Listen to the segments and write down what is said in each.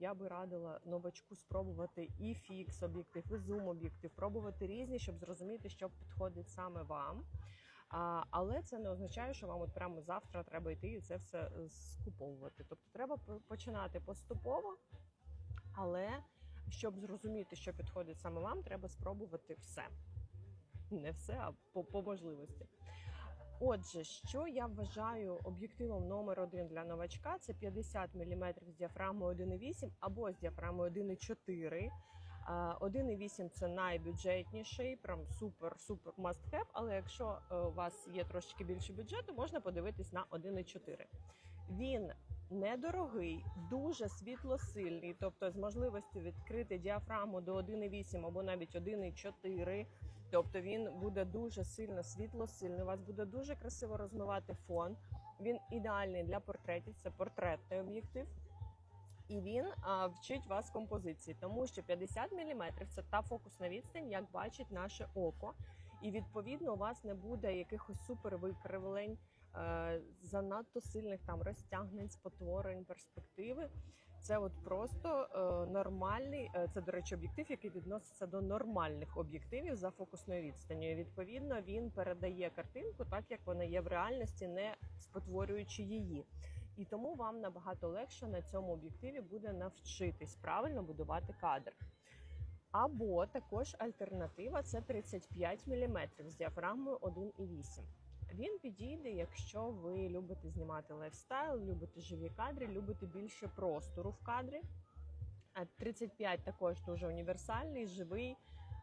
я би радила новачку спробувати і фікс об'єктив, і зум об'єктив, пробувати різні, щоб зрозуміти, що підходить саме вам. А, але це не означає, що вам от прямо завтра треба йти і це все е, скуповувати. Тобто треба починати поступово, але щоб зрозуміти, що підходить саме вам, треба спробувати все. Не все, а по, по можливості. Отже, що я вважаю об'єктивом номер один для новачка, це 50 мм з діафрагмою 1,8 або з діафрагмою 1,4. А, 1,8 це найбюджетніший, прям супер-супер must have, але якщо е, у вас є трошечки більше бюджету, можна подивитись на 1,4. Він недорогий, дуже світлосильний, тобто з можливістю відкрити діафрагму до 1,8 або навіть 1,4. Тобто він буде дуже сильно світлосильний, у вас буде дуже красиво розмивати фон. Він ідеальний для портретів, це портретний об'єктив. І він а, вчить вас композиції, тому що 50 мм це та фокусна відстань, як бачить наше око. І відповідно у вас не буде якихось супервикривлень, занадто сильних там розтягнень, спотворень, перспективи. Це от просто е, нормальний. е, Це, до речі, об'єктив, який відноситься до нормальних об'єктивів за фокусною відстанню. І, Відповідно, він передає картинку так, як вона є в реальності, не спотворюючи її. І тому вам набагато легше на цьому об'єктиві буде навчитись правильно будувати кадр. Або також альтернатива це 35 мм з діафрагмою 1,8. Він підійде, якщо ви любите знімати лайфстайл, любите живі кадри, любите більше простору в кадрі. 35 також дуже універсальний, живий,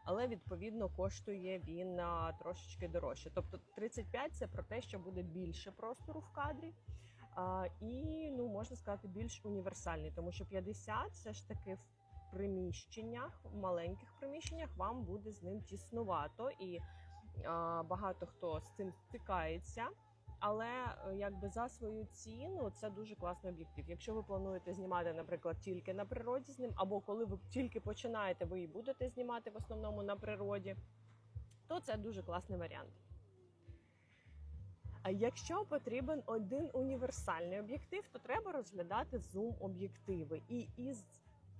але відповідно коштує він трошечки дорожче. Тобто 35 це про те, що буде більше простору в кадрі. І ну можна сказати більш універсальний, тому що 50 все ж таки в приміщеннях, в маленьких приміщеннях вам буде з ним тіснувато, і багато хто з цим стикається. Але е, якби за свою ціну це дуже класний об'єктив. Якщо ви плануєте знімати, наприклад, тільки на природі з ним, або коли ви тільки починаєте, ви і будете знімати в основному на природі, то це дуже класний варіант. А якщо потрібен один універсальний об'єктив, то треба розглядати зум-об'єктиви. І із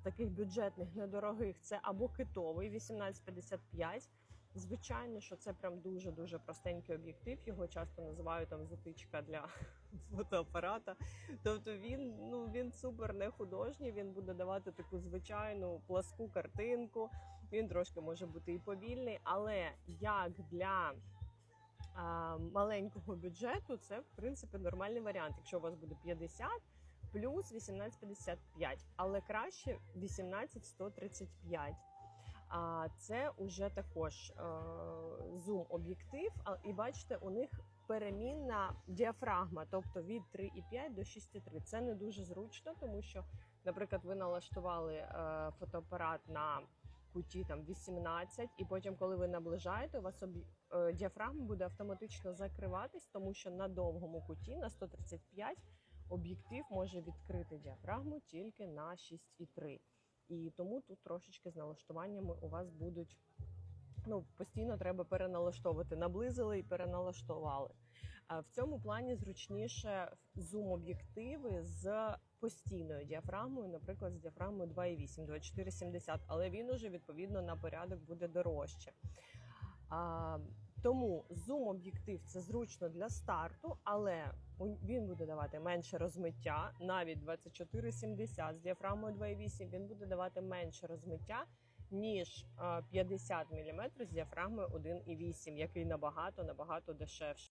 таких бюджетних недорогих це або китовий 1855. Звичайно, що це прям дуже дуже простенький об'єктив. Його часто називають там затичка для фотоапарата. Тобто він ну він супер не художній. Він буде давати таку звичайну пласку картинку. Він трошки може бути і повільний, але як для маленького бюджету це в принципі нормальний варіант. Якщо у вас буде 50 плюс 1855, але краще 18135. А це уже також е, зум об'єктив. А і бачите, у них перемінна діафрагма, тобто від 3,5 до 6,3. Це не дуже зручно, тому що, наприклад, ви налаштували е, фотоапарат на куті там 18, і потім, коли ви наближаєте, у вас е, діафрагма буде автоматично закриватись, тому що на довгому куті на 135 об'єктив може відкрити діафрагму тільки на 6,3. І тому тут трошечки з налаштуваннями у вас будуть. Ну, постійно треба переналаштовувати. Наблизили і переналаштували. В цьому плані зручніше зум-об'єктиви з постійною діафрагмою, наприклад, з діафрагмою 2,8, 2470, але він уже відповідно на порядок буде дорожче. Тому зум-об'єктив це зручно для старту, але він буде давати менше розмиття. Навіть 2470 з діафрагмою 2,8 він буде давати менше розмиття, ніж а, 50 мм з діафрагмою 1,8, який набагато набагато дешевший.